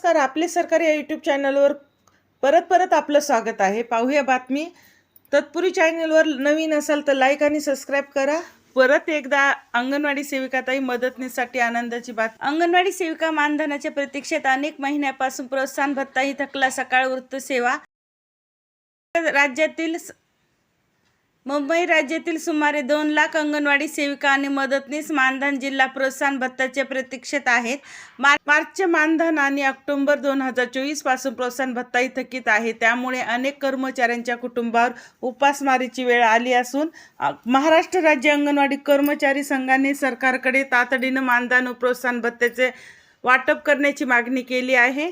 नमस्कार आपले सरकार या यूट्यूब चॅनलवर परत परत आपलं स्वागत आहे. पाहूया बातमी. तत्पुरी चॅनलवर नवीन असाल तर लाईक आणि सबस्क्राईब करा. परत एकदा अंगणवाडी सेविकाताई मदतनीसाठी आनंदाची बात. अंगणवाडी सेविका मानधनाच्या प्रतीक्षेत अनेक महिन्यापासून प्रोत्साहन भत्ता ही थकला सकाळ वृत्त सेवा राज्यातील मुंबई राज्यातील सुमारे दोन लाख अंगणवाडी सेविका आणि मदतनीस मानधन जिल्हा प्रोत्साहन भत्ताच्या प्रतीक्षेत आहेत. मार- मार्चचे मानधन आणि ऑक्टोबर दोन हजार चोवीसपासून प्रोत्साहन भत्ताही थकीत आहे. त्यामुळे अनेक कर्मचाऱ्यांच्या कुटुंबावर उपासमारीची वेळ आली असून महाराष्ट्र राज्य अंगणवाडी कर्मचारी संघाने सरकारकडे तातडीनं मानधन व प्रोत्साहन भत्त्याचे वाटप करण्याची मागणी केली आहे.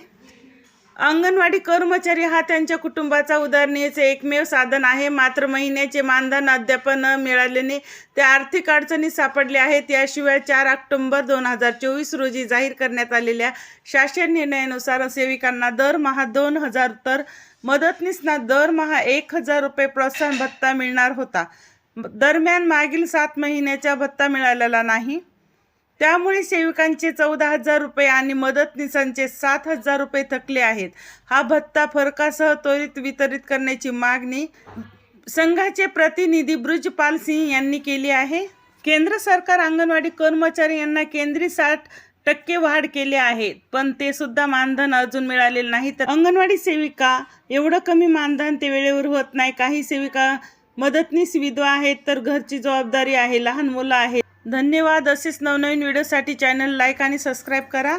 अंगणवाडी कर्मचारी हा त्यांच्या कुटुंबाचा उदरनिर्वाहाचे एकमेव साधन आहे. मात्र महिन्याचे मानधन अद्याप न मिळाल्याने ते आर्थिक अडचणीत सापडले आहेत. याशिवाय चार ऑक्टोंबर दोन हजार चोवीस रोजी जाहीर करण्यात आलेल्या शासन निर्णयानुसार सेविकांना दरमहा दोन हजार तर मदतनीसना दरमहा एक हजार रुपये प्रोत्साहन भत्ता मिळणार होता. दरम्यान मागील सात महिन्याचा भत्ता मिळालेला नाही. त्यामुळे सेविकांचे चौदा हजार रुपये आणि मदतनीसांचे सात हजार रुपये थकले आहेत. हा भत्ता फरकासह त्वरित वितरित करण्याची मागणी संघाचे प्रतिनिधी ब्रुजपाल सिंह यांनी केली आहे. केंद्र सरकार अंगणवाडी कर्मचारी यांना केंद्रीय साठ टक्के वाढ केली आहे पण ते सुद्धा मानधन अजून मिळालेले नाही. तर अंगणवाडी सेविका एवढं कमी मानधन ते वेळेवर होत नाही. काही सेविका मदतनीस विधवा आहेत तर घरची जबाबदारी आहे लहान मुलं आहेत. धन्यवाद असेच नवनवीन व्हिडिओसाठी चॅनल लाईक आणि सबस्क्राईब करा.